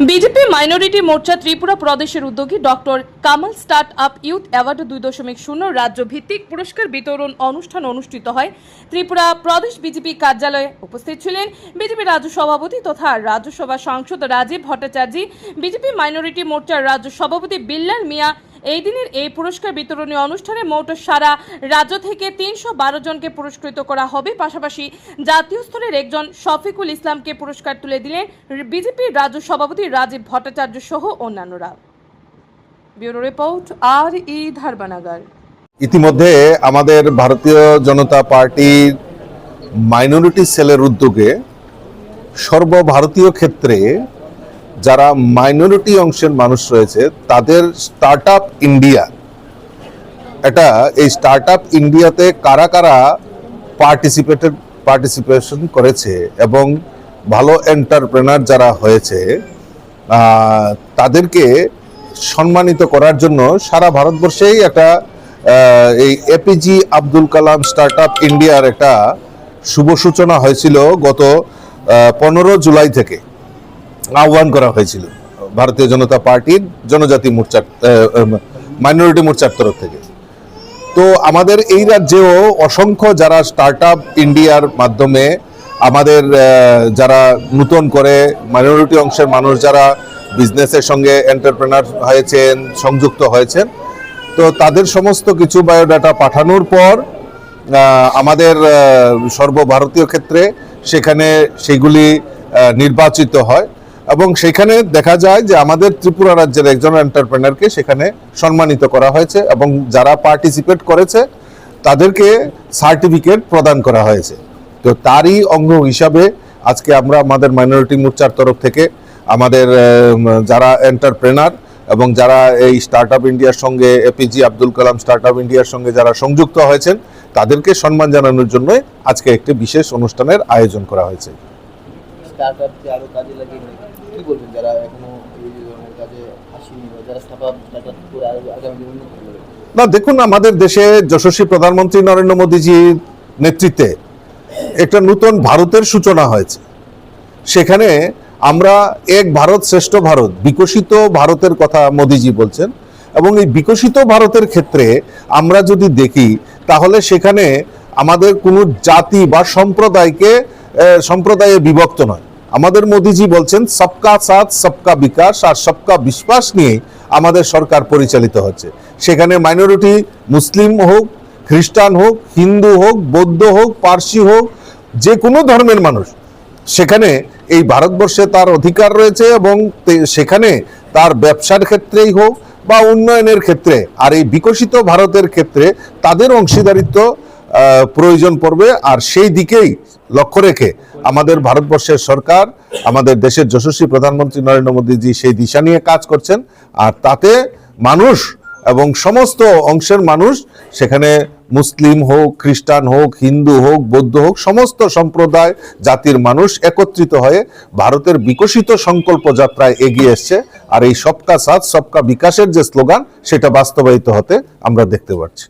BJP minority মোর্চা ত্রিপুরা প্রদেশের উদ্যোগী doctor Kamal start up youth award দুই দশমিক শূন্য রাজ্য ভিত্তিক পুরস্কার বিতরণ অনুষ্ঠান অনুষ্ঠিত হয়। ত্রিপুরা প্রদেশ বিজেপি কার্যালয়ে উপস্থিত ছিলেন বিজেপি রাজ্য সভাপতি তথা রাজ্যসভা সাংসদ রাজীব ভট্টাচার্য। বিজেপি মাইনরিটি মোর্চার রাজ্য সভাপতি বিল্লাল মিয়া এই দিনের এই পুরস্কার বিতরণী অনুষ্ঠানে মোট সারা রাজ্য থেকে তিনশো বারো জনকে পুরস্কৃত করা হবে। পাশাপাশি জাতীয় স্তরের একজন শফিকুল ইসলামকে পুরস্কার তুলে দিলেন বিজেপির রাজ্য সভাপতি রাজীব ভট্টাচার্য সহ অন্যান্যরা। আর ই ধারবানাগার। ইতিমধ্যে আমাদের ভারতীয় জনতা পার্টির মাইনরিটি সেলের উদ্যোগে সর্বভারতীয় ক্ষেত্রে যারা মাইনরিটি অংশের মানুষ রয়েছে, তাদের স্টার্ট আপ ইন্ডিয়া এটা এই স্টার্ট আপ ইন্ডিয়াতে কারা কারা পার্টিসিপেটেড পার্টিসিপেশন করেছে এবং ভালো এন্টারপ্রেনার যারা হয়েছে তাদেরকে সম্মানিত করার জন্য সারা ভারতবর্ষেই একটা এই APJ Abdul Kalam start up ইন্ডিয়ার একটা শুভ সূচনা হয়েছিল গত পনেরো জুলাই থেকে। আহ্বান করা হয়েছিল ভারতীয় জনতা পার্টির জনজাতি মোর্চার মাইনরিটি মোর্চার তরফ থেকে। তো আমাদের এই রাজ্যেও অসংখ্য যারা স্টার্ট ইন্ডিয়ার মাধ্যমে আমাদের যারা নূতন করে মাইনরিটি অংশের মানুষ যারা বিজনেসের সঙ্গে এন্টারপ্রেনার হয়েছেন, সংযুক্ত হয়েছেন, তো তাদের সমস্ত কিছু বায়োডাটা পাঠানোর পর আমাদের সর্বভারতীয় ক্ষেত্রে সেখানে সেগুলি নির্বাচিত হয়। এবং সেখানে দেখা যায় যে আমাদের ত্রিপুরা রাজ্যের একজন এন্টারপ্রেনারকে সেখানে সম্মানিত করা হয়েছে এবং যারা পার্টিসিপেট করেছে, তাদেরকে সার্টিফিকেট প্রদান করা হয়েছে। তো তারই অঙ্গ হিসাবে আজকে আমরা আমাদের মাইনরিটি মোর্চার তরফ থেকে আমাদের যারা এন্টারপ্রেনার এবং যারা এই স্টার্ট আপ ইন্ডিয়ার সঙ্গে APJ Abdul Kalam start up ইন্ডিয়ার সঙ্গে যারা সংযুক্ত হয়েছেন, তাদেরকে সম্মান জানানোর জন্য আজকে একটি বিশেষ অনুষ্ঠানের আয়োজন করা হয়েছে। স্টার্ট আপকে কাজে লাগিয়ে কি বলবেন যারা এখনও না, দেখুন, আমাদের দেশে যশস্বী প্রধানমন্ত্রী নরেন্দ্র মোদীজির নেতৃত্বে একটা নতুন ভারতের সূচনা হয়েছে। সেখানে আমরা এক ভারত শ্রেষ্ঠ ভারত, বিকশিত ভারতের কথা মোদীজি বলছেন এবং এই বিকশিত ভারতের ক্ষেত্রে আমরা যদি দেখি, তাহলে সেখানে আমাদের কোনো জাতি বা সম্প্রদায়কে সম্প্রদায়ে বিভক্ত নয়। আমাদের মোদিজি বলছেন, সবকা সাথ, সবকা বিকাশ আর সবকা বিশ্বাস নিয়ে আমাদের সরকার পরিচালিত হচ্ছে। সেখানে মাইনরিটি মুসলিম হোক, খ্রিস্টান হোক, হিন্দু হোক, বৌদ্ধ হোক, পার্সি হোক, যে কোনো ধর্মের মানুষ, সেখানে এই ভারতবর্ষে তার অধিকার রয়েছে এবং সেখানে তার ব্যবসার ক্ষেত্রেই হোক বা উন্নয়নের ক্ষেত্রে, আর এই বিকশিত ভারতের ক্ষেত্রে তাদের অংশীদারিত্ব প্রয়োজন পড়বে, আর সেই দিকেই লক্ষ্য রেখে আমাদের ভারতবর্ষের সরকার, আমাদের দেশের যশস্বী প্রধানমন্ত্রী নরেন্দ্র মোদীজি সেই দিশা নিয়ে কাজ করছেন, আর তাতে মানুষ এবং সমস্ত অংশের মানুষ সেখানে মুসলিম হোক, খ্রিস্টান হোক, হিন্দু হোক, বৌদ্ধ হোক, সমস্ত সম্প্রদায়, জাতির মানুষ একত্রিত হয়ে ভারতের বিকশিত সংকল্প যাত্রায় এগিয়ে এসছে, আর এই সবকা সাথ, সবকা বিকাশের যে স্লোগান, সেটা বাস্তবায়িত হতে আমরা দেখতে পাচ্ছি।